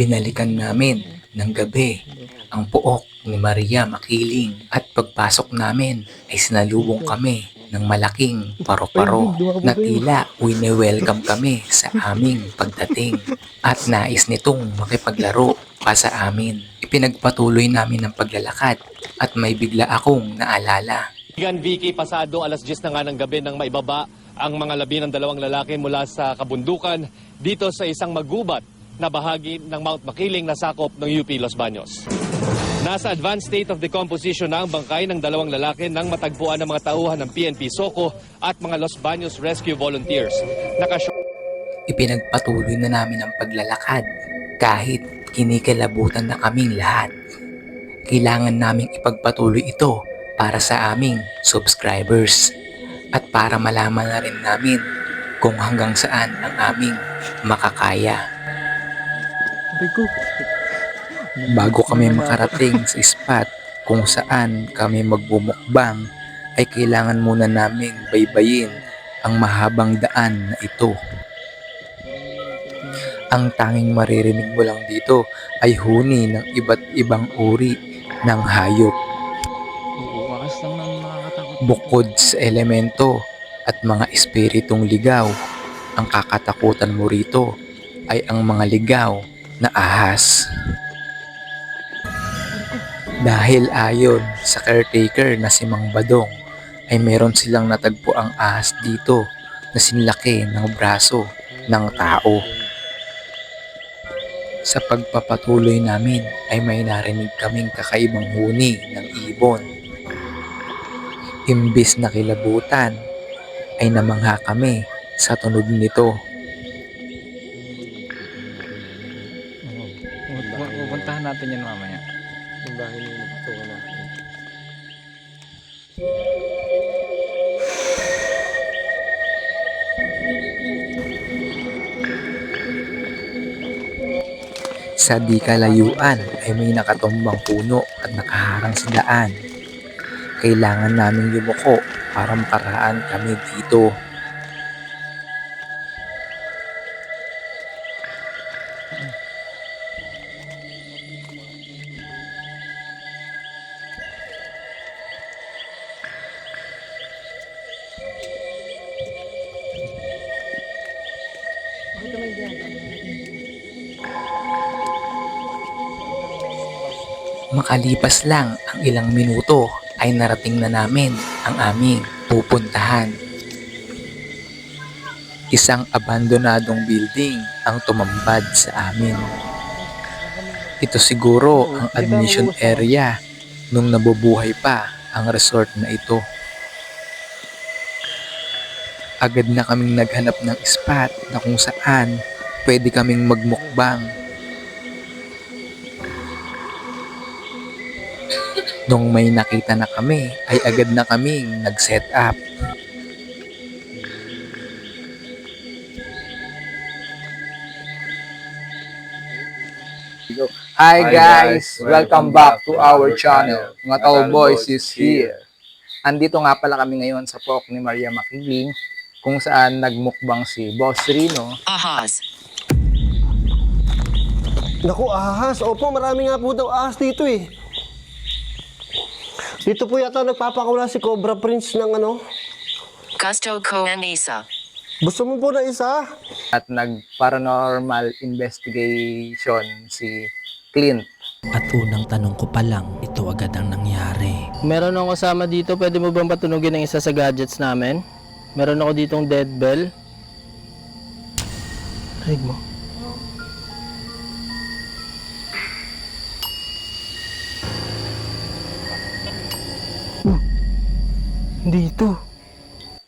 Binalikan namin ng gabi ang puok ni Maria Makiling at pagpasok namin ay sinalubong kami ng malaking paro-paro na tila wini-welcome kami sa aming pagdating at nais nitong makipaglaro pa sa amin. Ipinagpatuloy namin ang paglalakad at may bigla akong naalala. Kaibigan Vicky, pasado alas 10 na nga ng gabi nang maibaba ang mga labi ng dalawang lalaki mula sa kabundukan dito sa isang magubat na bahagi ng Mount Makiling na sakop ng UP Los Baños. Nasa advanced state of decomposition na ang bangkay ng dalawang lalaki nang matagpuan ng mga tauhan ng PNP Soko at mga Los Baños Rescue Volunteers. Nakasyo Ipinagpatuloy na namin ang paglalakad kahit kinikilabutan na kaming lahat. Kailangan naming ipagpatuloy ito para sa aming subscribers at para malaman na rin namin kung hanggang saan ang aming makakaya. Bago kami makarating sa spot kung saan kami magbumukbang ay kailangan muna naming baybayin ang mahabang daan na ito. Ang tanging maririnig mo lang dito ay huni ng iba't ibang uri ng hayop bukod sa elemento at mga espiritong ligaw. Ang kakatakutan mo rito ay ang mga ligaw na ahas. Dahil ayon sa caretaker na si Mang Badong ay meron silang natagpo ang ahas dito na sinlaki ng braso ng tao. Sa pagpapatuloy namin ay may narinig kaming kakaibang huni ng ibon. Imbis na kilabutan ay namangha kami sa tunog nito. Pupuntahan natin yan mamaya. Yung bahay na napatukan natin. Sa di kalayuan ay may nakatumbang puno at nakaharang sa daan. Kailangan naming yumuko para makaraan kami dito. Makalipas lang ang ilang minuto ay narating na namin ang aming pupuntahan. Isang abandonadong building ang tumambad sa amin. Ito siguro ang admission area nung nabubuhay pa ang resort na ito. Agad na kaming naghanap ng spot na kung saan pwede kaming magmukbang Nung may nakita na kami, ay agad na kaming nag-set up. Hi guys! Welcome back to our channel. Mga Tall Boys is here. Andito nga pala kami ngayon sa Pok ni Maria Makiling kung saan nagmukbang si Boss Rino Ahas. Naku, ahas. Opo, marami nga po daw ahas dito eh. Dito po yata nagpapakula si Cobra Prince ng ano. Gusto ko Anisa. Gusto mo po na isa? at nag-paranormal investigation si Clint. At unang tanong ko pa lang, ito agad ang nangyari. Meron akong kasama dito. Pwede mo bang patunugin ng isa sa gadgets namin? Meron ako ditong dead bell. Rinig mo. Hmm. Dito.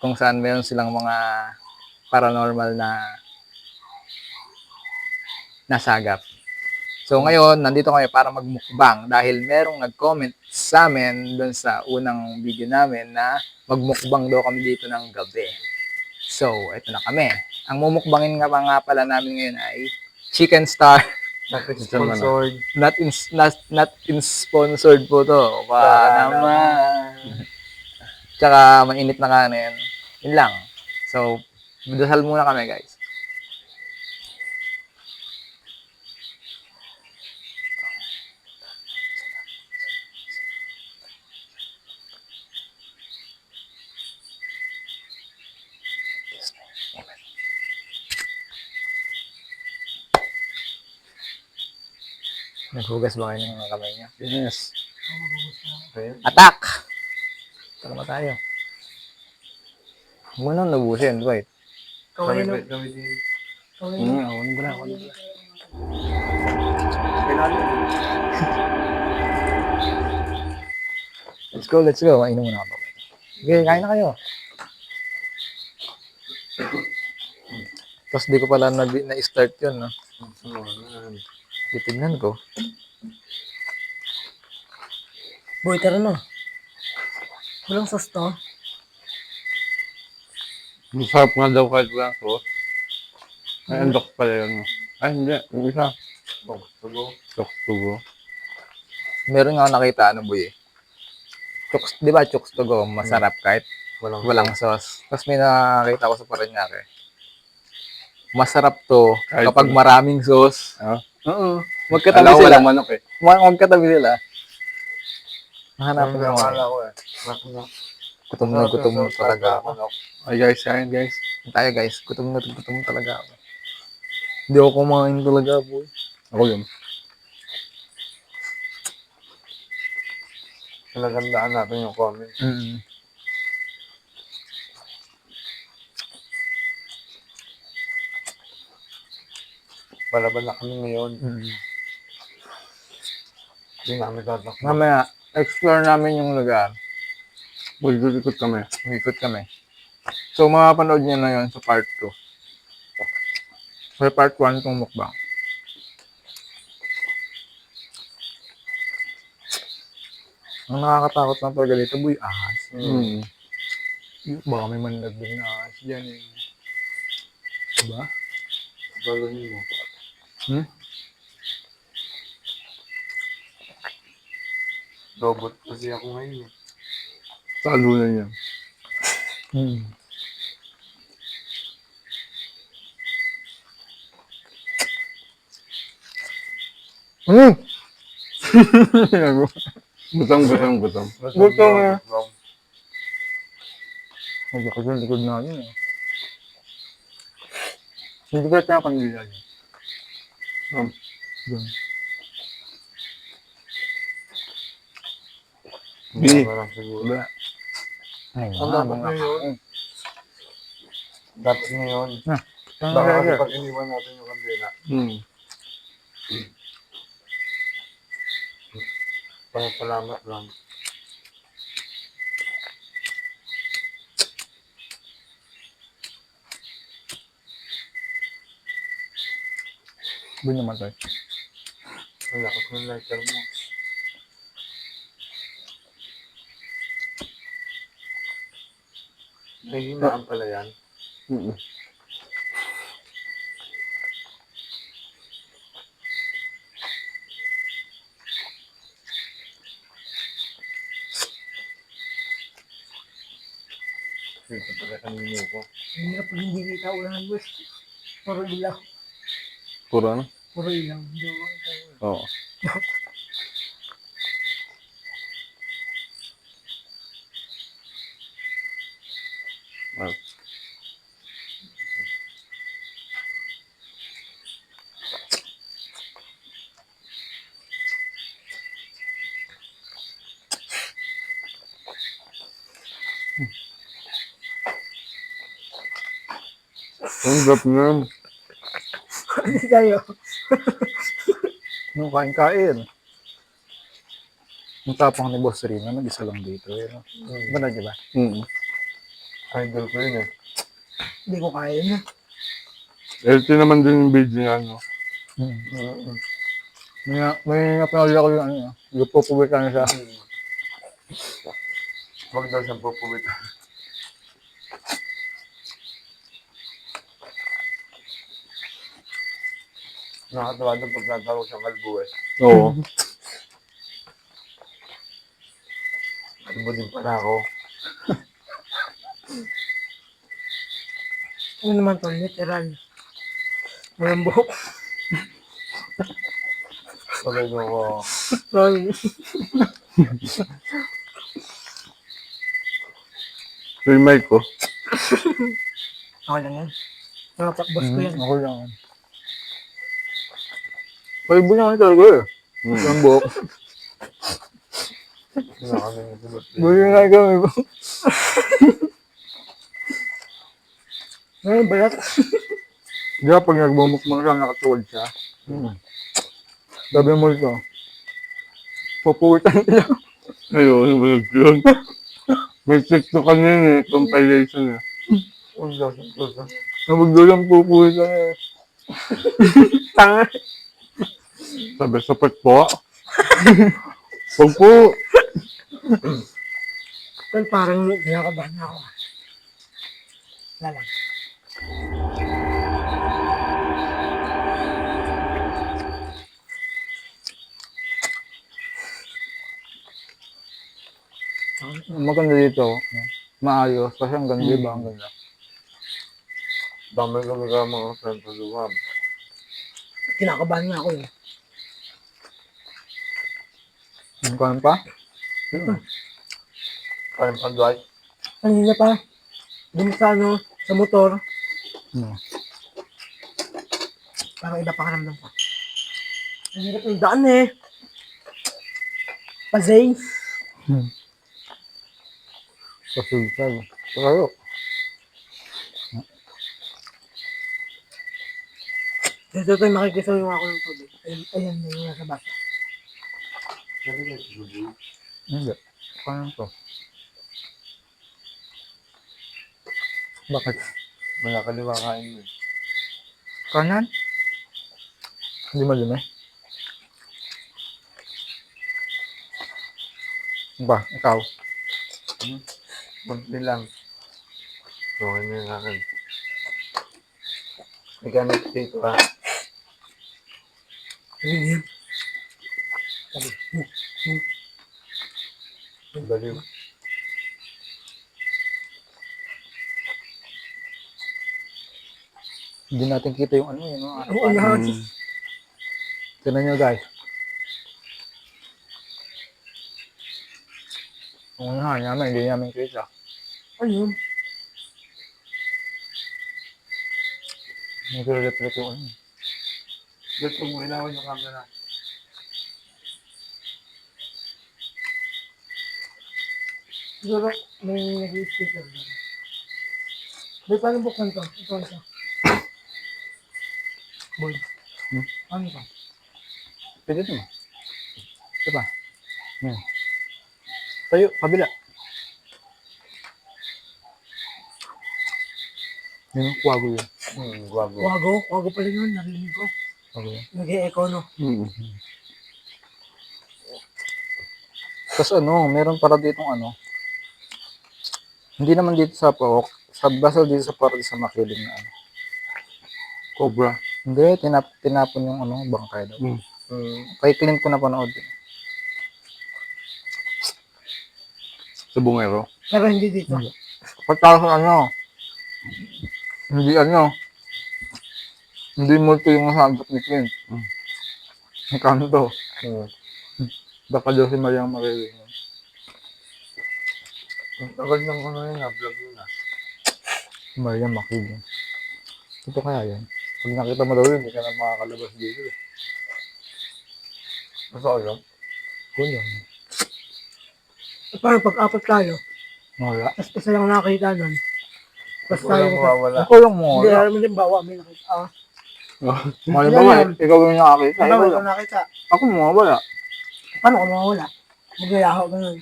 kung saan meron silang mga paranormal na nasagap. So ngayon, nandito kami para magmukbang dahil merong nag-comment sa amin doon sa unang video namin na magmukbang daw kami dito ng gabi. So, eto na kami. Ang mumukbangin nga nga pala namin ngayon ay Chicken Star. Sponsored. Not in, not, not in sponsored po to. Pa naman. Tsaka mainit na kanin. Yun lang. So, dasal muna kami guys. Naghugas ba kayo ng mga kamay niya? Yes. Attack! Tara tayo. Huwag mo nang nabusin, Dwight. Kami, kami, kami din. Hmm, ako na ako na. Let's go, let's go. Mainom muna ako. Okay, kain na kayo. Tapos di ko pala na- na-start yun, no? Titignan ko. Boy, tara na. Walang sauce to. Masarap nga daw kahit wala sauce. Ay, andok pala yun. Ay, hindi. Yung isa. Tok tugo. Meron nga ako nakita, ano boy eh. Chooks, di ba chooks to go, masarap kahit Walang, walang sauce. Tapos may nakakita ko sa Paranaque. Masarap to Kahit kapag wala- maraming sauce. Ah? Oo. Magkatabi ko sila. walang manok eh. Mag- Magkatabi sila. Hanapin Ang mo. akala ko eh. Gutom na gutom na talaga ako. Ay guys, kain guys. Tayo guys, gutom na gutom talaga ako. Hindi ako kumain talaga, boy. Ako yun. Pinagandaan natin yung comment. Mm. Balaban na kami ngayon. Mm. Hindi namin tatakbo. Mamaya, explore namin yung lugar. Magdudikot kami. Umikot kami. So, mapapanood niyo na yun sa part 2. Sa part 1 itong mukbang. Ang nakakatakot lang talaga dito, boy, ahas. Hmm. Baka may manlagdag na ahas dyan eh. Diba? Gagawin mo. Hmm? Robot kasi ako ngayon eh. Talo na yan. Hmm. Hmm! Gutom, gutom, gutom. Gutom eh. Yung likod namin eh. Hindi ka tayo kanila yun. Um, Doon. Bini. Wala. Wala. Ay, Ang mga dapat mga ngayon. Dapat ngayon. Baka Baka kasi pag iniwan natin yung kandila, Hmm. pangapalamat lang. Naman tayo. Ang lakas ng lighter mo. May hinaan pala yan. Hmm. Ito pala kanino ko. Hirap pag hindi kita ulan boss. Puro ilaw. Puro ano? Puro ilaw. Hindi mo makita. Oo. Tayo. Nung kain-kain. Yung tapang ni Boss Rino, nag-isa lang dito. Eh, no? Ba na, di ba? Hmm. Idol ko yun eh. Hindi ko kaya na. Healthy naman din yung video niya, no? Hmm. May, may napanood ako yung ano, yung pupubitan siya. Huwag daw siyang pupubit. Nakatawa doon pag nagkaroon siyang kalbo eh. Oo. Kalbo din pala ako. Ano naman to? Literal. Walang buhok. Sabay ko ako. Sorry. Mic ko. Ako lang yan. Mga pakbos ko yan. Ako lang. Kalbo niya talaga eh. Ang buhok. Nga kami po. Ngayon, balat. Di ba pag nagbumukmang siya, nakatuwad siya? Hmm. Sabi mo ito, pupuwitan niya. Ayun, wala yun. May TikTok kanina eh, compilation eh. Nabagdulang pupuwitan eh. Tanga. Sabi, sapat po. Pag po. Tal, parang kinakabahan ako. ah. Wala lang. Maganda dito. Maayos. Kasi ang ganda, diba? Ang ganda. Dami kami ka mga friend sa luwam. Kinakabahan nga ako eh. Ang kain pa? Kain pa, Dwight? Kanina pa, dun sa ano, sa motor, Hmm. parang iba pa karamdam ko. Ang hirap yung daan eh. Pazay. Pasulsal. Pero, Dito tayo makikita yung ako ng tubig. Ayan, ayan na yung nasa basa. hindi. Kain to. Bakit? Wala ka liwa kain mo. Kanan? Hindi madumi. Ba, ikaw? Kunti lang. Okay na yung akin. May ganit dito ha. Yun. Baliw. Hindi natin kita yung ano yun. No? Oo, lahat. Tignan nyo guys. Kung unahan namin, hindi namin kita. Ayun. Nagre-reflect yung ano. Dito mo ilawan yung camera. Siguro, may nag-speaker doon. May paano buksan to? Ito isa. Boy. Hmm? Ano ka? Pwede naman. Ito pa. Yan. Tayo, kabila. Yan ang kwago yun. Hmm, guwago. Wago? Wago pala yun. Narinig ko. Kwago yun. Nag-e-echo, no? Tapos ano, meron para ditong ano. Hindi naman dito sa Paok. Sa basta dito sa para sa makiling na ano. Cobra. Hindi, tinap, tinapon yung ano, bangkay daw. Hmm. Kay Clint ko napanood. Sa Bungero? Pero hindi dito. Pagkasa ano, hindi ano, hindi multo yung sandok ni Clint. Ang kanto. Baka daw si Mariang Mariling. Ang tagal ng ano yun ha, vlog yun ha. Si Mariang Makiling. Ito kaya yan. Pag nakita mo daw yun, hindi ka na makakalabas dito. eh. Basta ko yun. Cool yan. Parang pag-apat tayo, Wala. tapos isa lang nakakita nun. Tapos tayo, Walang mawawala. Ako lang mo. hindi alam mo din bawa, may nakita. Ah, Mali ba ba? Ikaw yung nakakita. Ikaw ba lang. nakita? Ako mo, wala. Paano ko mawawala? Magayaho ganun.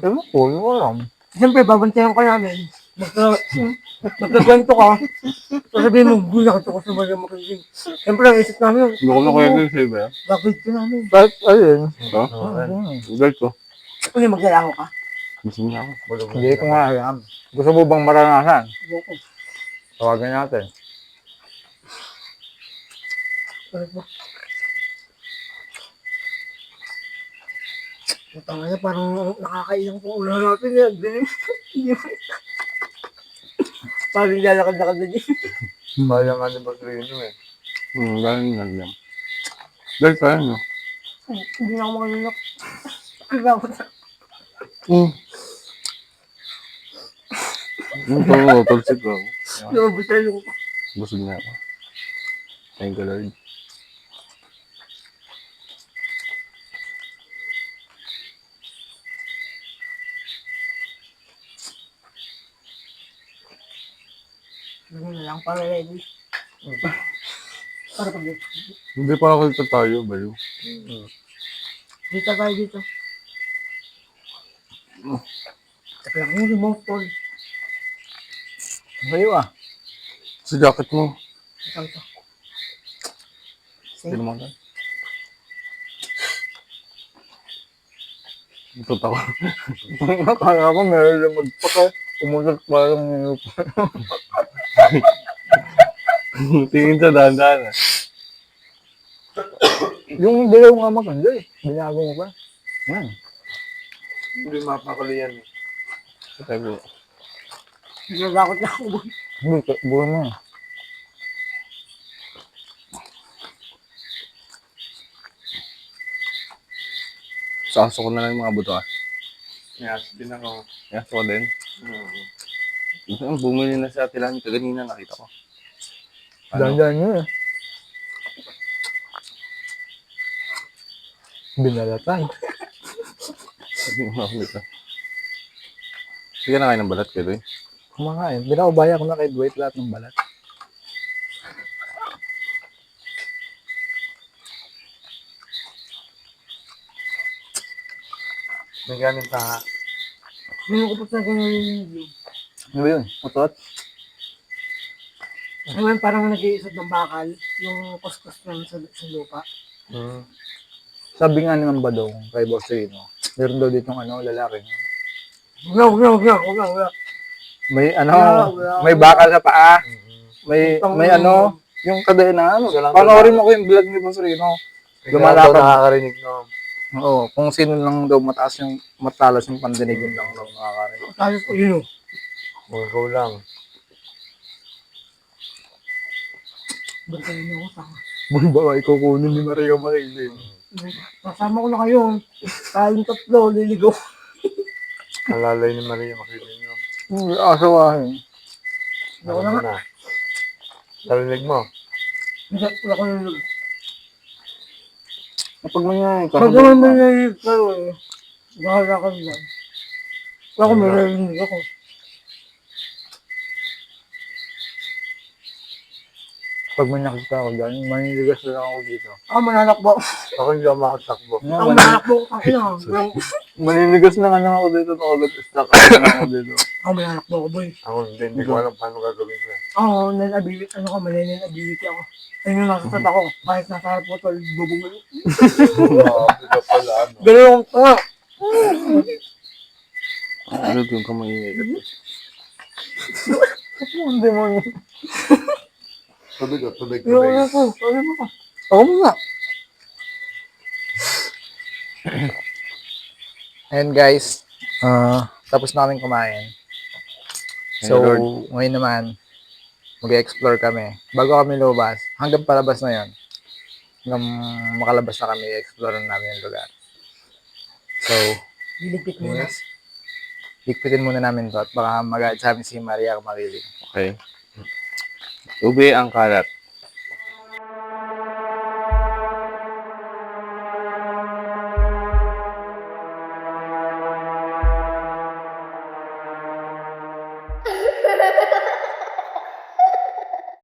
Ewan ko, yung alam. Siyempre, babantayan ka namin. Magka, magkakwento ka. Sasabihin mo, gulat ako sa mga makiling. Siyempre, ang isip namin, Hindi ko na kaya sa'yo ba? bakit ka namin? Kahit, ayun. Ha? Ugal ko. Ano yung magyayaho ka? Gusto niya ako. Hindi ko nga alam. Gusto mo bang maranasan? Tawagan natin. Bakit ba? Putang ina, parang nakakailang po ulo natin yan. Parang lalakad-lakad na din. Kaya nga ni Bagrino eh. Hmm, galing na lang. Dahil kaya nyo. Hindi na ako makalunok. Kailangan ko na. Hmm. Yung to, talsik ko. Lumabas na yung Busog na ako. Thank you, Lord. Ganun na lang, para ready. Para pag Hindi pa nakita tayo, bayo. dito tayo dito. Taka lang yung remote tol. Bayo ah. Sa jacket mo. Ito, ito. Hindi naman tayo. Ito tawa. Nakala ko meron lang magpaka. Umulat pa lang yung Tingin sa dahan-dahan ah. yung dilaw nga maganda eh. Binago mo pa. Yan. Hindi mapakali yan eh. Sabi ko, Nagagakot na ako. boy. Hindi, buwan mo. Saso ko na lang yung mga buto ah. Yes, din ako. Yes, ako din. Mm. Bumili na sa tilan kaganina nakita ko. Ano? Dandan nyo eh. Binalatan. Sabi mo ako nito. Hindi ka na kain ng balat kayo eh. Kumakain. Binaubaya ko na kay Dwight lahat ng balat. May ganin pa. Ngayon ko pa sa ganun yung video. Ano ba yun? Utot? Ngayon parang nag-iisot ng bakal, yung kuskus ng sa, sa lupa. Sabi nga ni Ma'am Badong kay Boss Rino, meron daw ditong ano, lalaki. Wala, wala, wala, wala, wala. May ano, Wala, wala, may wala. bakal sa paa. May, Utang may na- ano, yung kadena, ano, panoorin mo ko yung vlog ni Boss Rino. Lumalakad. nakakarinig no. Oo, kung sino lang daw mataas yung, matalas yung pandinig yun lang daw nakakarinig. Tapos ko yun, oh. Ikaw lang. Bantay niyo ako sa baka ikaw kunin ni Maria Makiling. Kasama ko na kayo. Tayong tatlo, liligaw. Alalay ni Maria Makiling yun. Hindi, asawahin. Ako na nga. Narinig mo? Hindi, wala ko niligaw. Kapag mo nga, Pag naman may nalilig kayo eh. Bahala ka nila. Wala ko may nalilig ako. Pag may nakita ko dyan, maniligas na lang ako dito. Ako mananakbo. Ako hindi ako makatakbo. Ako mananakbo. Ang ina. Walang- Maninigas na nga lang ako dito na ulit. Stuck ako dito. Ako mananakbo ako, boy. Ako hindi, hindi ko alam paano gagawin ko. Oo, nan-ability, ano ko, malinin ability ako. Ayun yung nasa tat ako. Kahit nasa harap ko, tol, bubungol. Grabe ka pala, ano. Ganun yung tanga. Ano yung kamay Hindi mo. Tubig ko, tubig, Yung ano ko, mo ko. Ako muna. And guys, ah tapos na kaming kumain. So, ngayon naman, mag-explore kami. Bago kami lumabas, hanggang palabas na yon hanggang makalabas na kami, explore na namin yung lugar. So, Diligpit mo na. yes. Higpitin muna namin to at baka mag sa amin si Maria Makiling. Okay. Ube ang kalat.